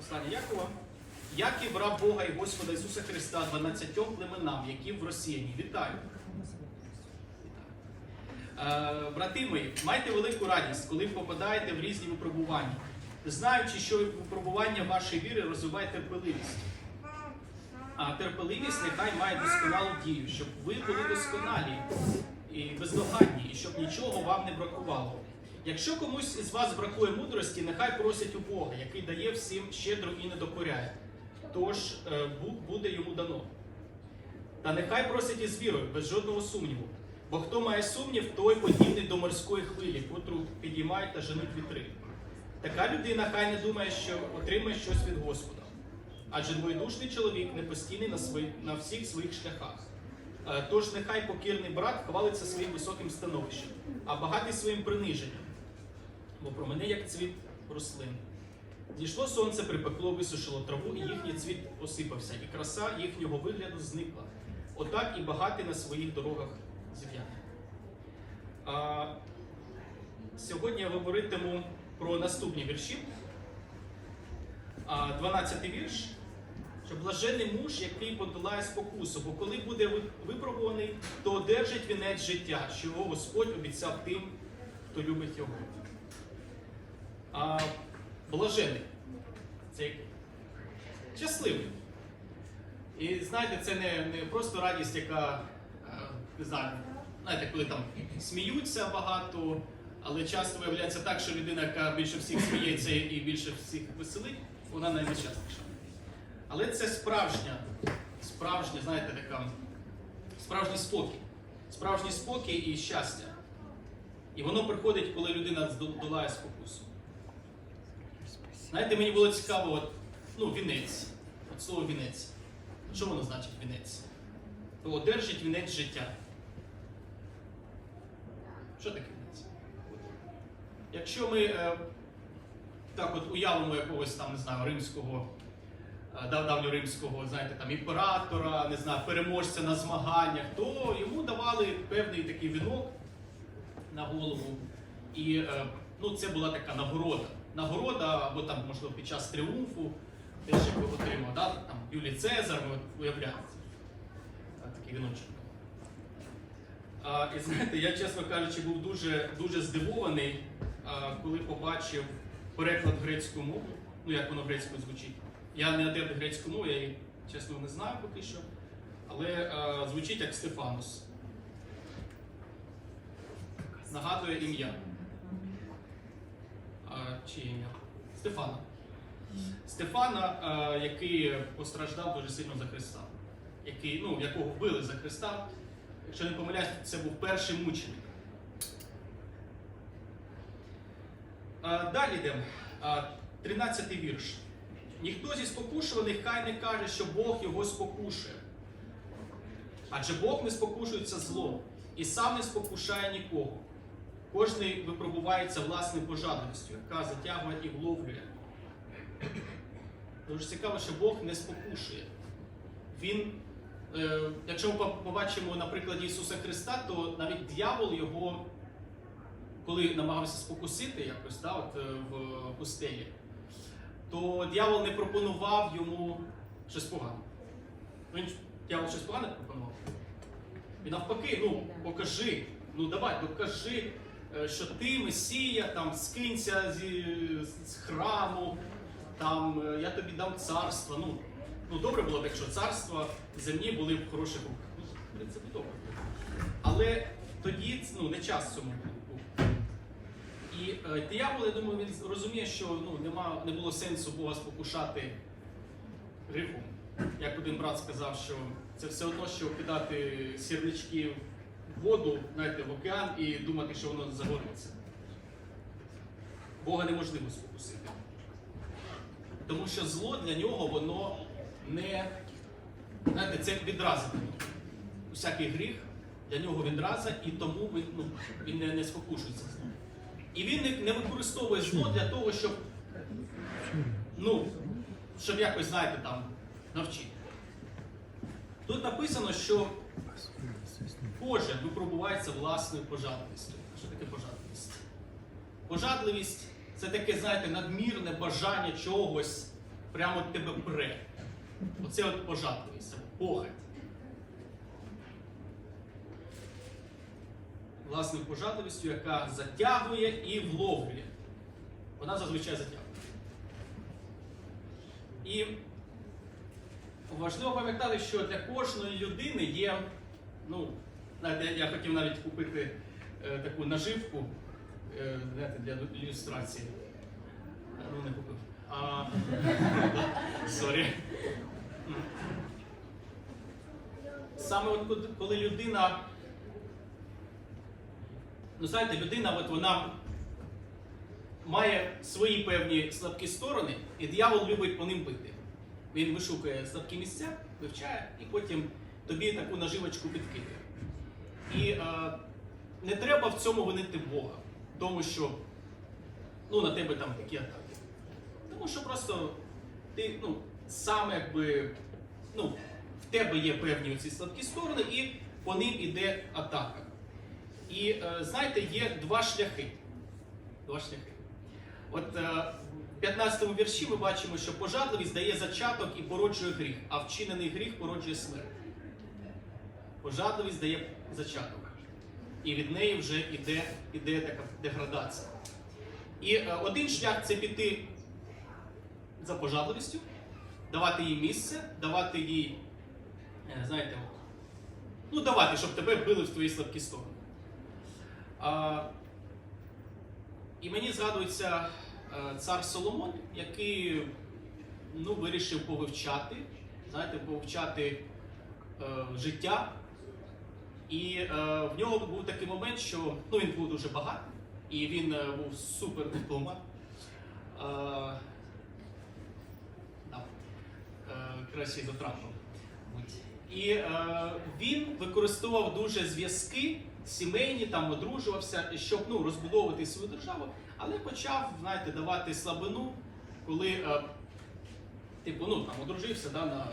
Послання Якова. Як і брав Бога і Господа Ісуса Христа 12 племенам, які в Росіяні. Вітаю. Е, брати мої, майте велику радість, коли попадаєте в різні випробування. Знаючи, що випробування вашої віри розвиває терпеливість. А терпеливість нехай має досконалу дію, щоб ви були досконалі і бездоганні, і щоб нічого вам не бракувало. Якщо комусь із вас бракує мудрості, нехай просять у Бога, який дає всім щедро і не докоряє. Тож е, бу- буде йому дано. Та нехай просять із вірою, без жодного сумніву. Бо хто має сумнів, той подібний до морської хвилі, котру підіймають та женуть вітри. Така людина хай не думає, що отримає щось від Господа. Адже двоєдушний чоловік не постійний на, свої, на всіх своїх шляхах. Е, Тож нехай покірний брат хвалиться своїм високим становищем, а багатий своїм приниженням. Бо про мене як цвіт рослин. Зійшло сонце, припекло, висушило траву, і їхній цвіт осипався, і краса їхнього вигляду зникла. Отак і багатий на своїх дорогах. А, Сьогодні я говоритиму про наступні вірші. А, 12 вірш. Що блажений муж, який подолає спокусу, бо коли буде випробуваний, то одержить вінець життя, що його Господь обіцяв тим, хто любить його. А, блажений. Це щасливий. І знаєте, це не, не просто радість, яка е, не знаю, знаєте, коли там сміються багато, але часто виявляється так, що людина, яка більше всіх сміється і більше всіх веселить, вона найнещасніша. Але це справжня, справжня, знаєте, така справжній спокій. Справжній спокій і щастя. І воно приходить, коли людина здолає спокусу. Знаєте, мені було цікаво, от, ну, вінець. От слово вінець. Що воно значить вінець? То одержить вінець життя. Що таке вінець? Якщо ми е, так от уявимо якогось там, не знаю, римського, е, дав- давньоримського, знаєте, там імператора, не знаю, переможця на змаганнях, то йому давали певний такий вінок на голову. І е, ну, це була така нагорода. Нагорода, або там, можливо, під час тріумфу, теж як отримав, да? там Юлій Цезар. Так, такий віночок. А, і знаєте, я, чесно кажучи, був дуже, дуже здивований, а, коли побачив переклад грецькою мовою, ну як воно грецькою звучить. Я не адепт грецької мови, я її, чесно, не знаю поки що. Але а, звучить як Стефанус. Нагадує ім'я. Чи ім'я? Стефана. Стефана, який постраждав дуже сильно за Христа, який, ну, якого вбили за Христа. Якщо не помиляюсь, це був перший мученик. Далі йдемо. 13 вірш. Ніхто зі спокушуваних хай не каже, що Бог його спокушує. Адже Бог не спокушується злом і сам не спокушає нікого. Кожний випробувається власною пожадливістю, яка затягує і вловлює. Дуже цікаво, що Бог не спокушує. Він, е, якщо ми побачимо на прикладі Ісуса Христа, то навіть дьявол його, коли намагався спокусити якось да, от, е, в пустелі, то дьявол не пропонував йому щось погане. Він дьявол щось погане пропонував. І навпаки, ну покажи, ну давай, докажи, що ти Месія, там скинься зі, з храму, там е, я тобі дам царство. Ну, ну добре було б, якщо царства земні були в хороших руках. Ну, в принципі, добре. Але тоді ну, не час цьому був. І е, диявол, я думаю, він розуміє, що ну, нема, не було сенсу Бога спокушати гріхом. Як один брат сказав, що це все одно, що кидати сірнички воду, знаєте, в океан і думати, що воно загориться. Бога неможливо спокусити. Тому що зло для нього воно не. Знаєте, це нього. Усякий гріх для нього відраза, і тому він, ну, він не, не спокушується. І він не, не використовує зло для того, щоб, ну, щоб якось, знаєте, там, навчити. Тут написано, що кожен випробувається власною пожадливістю. Що таке пожадливість? Пожадливість це таке, знаєте, надмірне бажання чогось прямо тебе пре. Оце от пожадливість, похоть. Власне, пожадливістю, яка затягує і вловлює. Вона зазвичай затягує. І важливо пам'ятати, що для кожної людини є, ну, я хотів навіть купити е, таку наживку е, знаєте, для ілюстрації. Е, Ну, не купив. А, Сорі. Саме от коли людина. Ну, знаєте, людина, от вона має свої певні слабкі сторони, і диявол любить по ним бити. Він вишукує слабкі місця, вивчає і потім тобі таку наживочку підкидає. І е, не треба в цьому винити Бога, тому що ну, на тебе там такі атаки. Тому що просто ти ну, сам якби, ну, в тебе є певні оці слабкі сторони, і по ним іде атака. І е, знаєте, є два шляхи. Два шляхи. От е, в 15 вірші ми бачимо, що пожадливість дає зачаток і породжує гріх, а вчинений гріх породжує смерть. Пожадливість дає зачаток. І від неї вже йде, йде така деградація. І е, один шлях це піти за пожадливістю, давати їй місце, давати їй, е, знаєте, ну давати, щоб тебе били в твої слабкі сторони. А, і мені згадується е, цар Соломон, який ну, вирішив повивчати, знаєте, повивчати е, життя. І е, в нього був такий момент, що ну, він був дуже багатий, і він е, був супер дипломат. Е, е, краще за мабуть. І е, він використовував дуже зв'язки сімейні, там одружувався, щоб ну, розбудовувати свою державу, але почав, знаєте, давати слабину, коли е, типу, ну, там, одружився да, на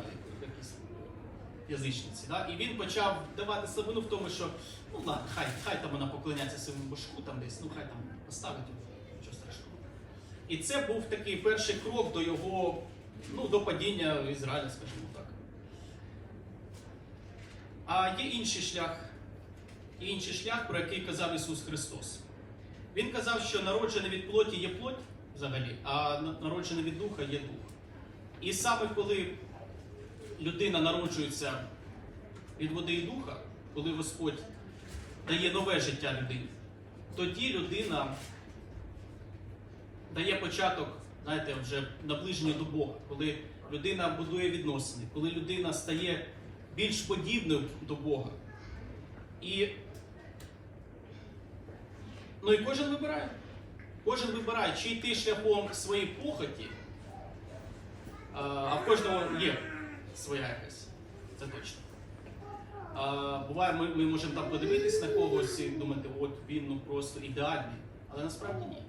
язичниці. Да? І він почав давати слабину в тому, що ну ладно, хай, хай там вона поклоняться своєму башку там десь, ну хай там поставить нічого страшного. І це був такий перший крок до його, ну, до падіння Ізраїля, скажімо так. А є інший шлях, є інший шлях, про який казав Ісус Христос. Він казав, що народжене від плоті є плоть взагалі, а на- народжене від духа є дух. І саме коли людина народжується від води і духа, коли Господь дає нове життя людині, тоді людина дає початок, знаєте, вже наближення до Бога, коли людина будує відносини, коли людина стає більш подібною до Бога. І, ну і кожен вибирає. Кожен вибирає, чи йти шляхом своєї похоті, а, в кожного є своя якась. Це точно. А, буває, ми, ми можемо там подивитись на когось і думати, от він ну просто ідеальний, але насправді ні.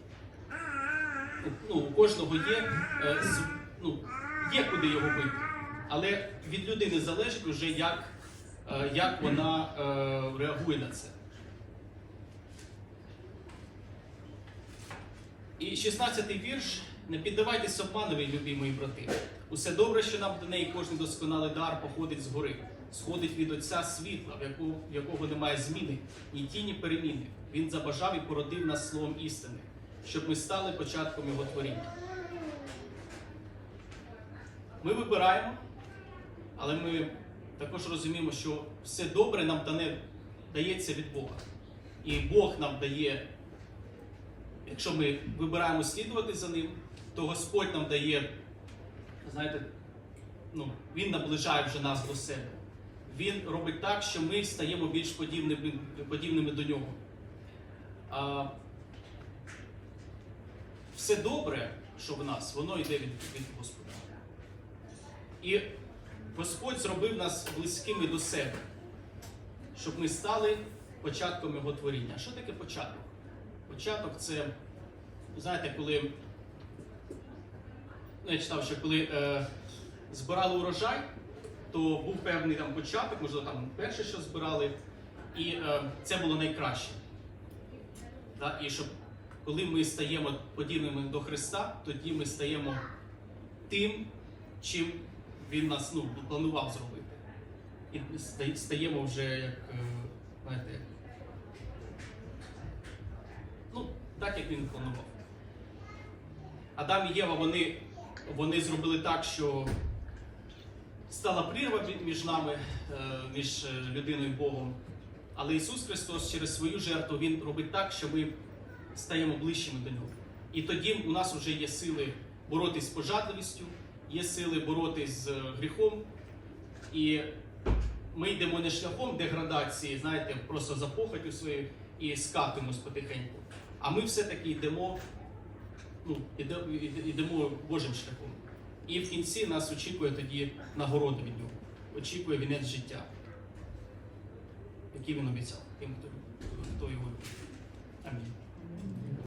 Ну, у кожного є, е, ну, є куди його бити. Але від людини залежить вже, як, е, як вона е, реагує на це. І 16-й вірш. Не піддавайтесь обманові, любі мої брати. Усе добре, що нам до неї кожен досконалий дар походить згори, сходить від Отця світла, в яку- в якого немає зміни, ні тіні переміни. Він забажав і породив нас словом істини, щоб ми стали початком його творіння. Ми вибираємо, але ми також розуміємо, що все добре нам дане, дається від Бога. І Бог нам дає, якщо ми вибираємо слідувати за ним, то Господь нам дає, знаєте, ну, Він наближає вже нас до себе. Він робить так, що ми стаємо більш подібними, подібними до нього. А, все добре, що в нас, воно йде від, від Господа. І Господь зробив нас близькими до себе, щоб ми стали початком Його творіння. Що таке початок? Початок це, знаєте, коли я читав, що коли е, збирали урожай, то був певний там початок, можливо, там перше, що збирали, і е, це було найкраще. Да? І щоб коли ми стаємо подібними до Христа, тоді ми стаємо тим, чим він нас ну, планував зробити. І стаємо вже як, е, знаєте, ну, так, як він планував. Адам і Єва, вони, вони зробили так, що стала прірва між нами, е, між е, людиною і Богом. Але Ісус Христос через свою жертву Він робить так, що ми стаємо ближчими до нього. І тоді у нас вже є сили боротись з пожадливістю, є сили боротись з е, гріхом. І ми йдемо не шляхом деградації, знаєте, просто за похотю своєю і скатимось потихеньку. А ми все-таки йдемо, ну, йдемо Божим шляхом. І в кінці нас очікує тоді нагорода від нього. Очікує вінець життя, який він обіцяв тим, хто його любить. Амінь.